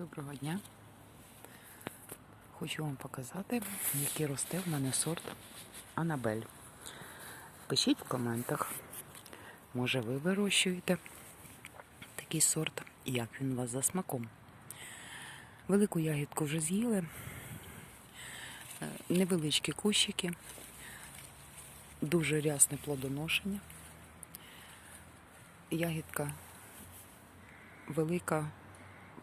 Доброго дня. Хочу вам показати, який росте в мене сорт Анабель. Пишіть в коментах. Може ви вирощуєте такий сорт, як він у вас за смаком. Велику ягідку вже з'їли. Е, Невеличкі кущики, дуже рясне плодоношення. Ягідка велика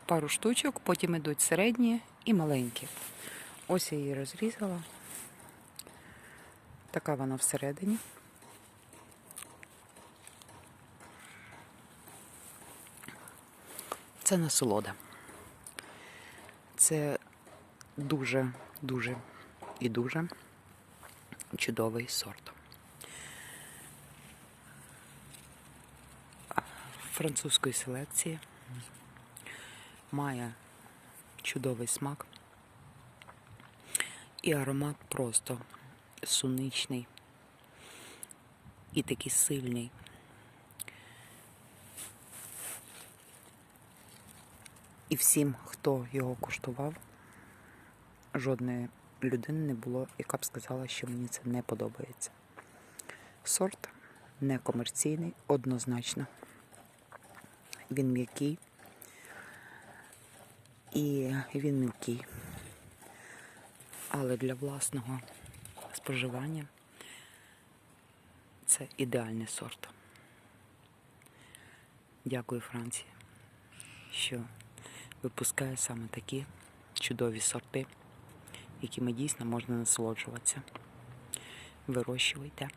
пару штучок, потім йдуть середні і маленькі. Ось я її розрізала. Така вона всередині. Це насолода. Це дуже, дуже і дуже чудовий сорт. Французької селекції має чудовий смак і аромат просто суничний і такий сильний. І всім, хто його куштував, жодної людини не було, яка б сказала, що мені це не подобається. Сорт некомерційний, однозначно. Він м'який і він мілкий. Але для власного споживання це ідеальний сорт. Дякую Франції, що випускає саме такі чудові сорти, якими дійсно можна насолоджуватися. Вирощуйте,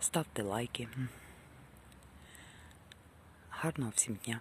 ставте лайки. Гарного всім дня!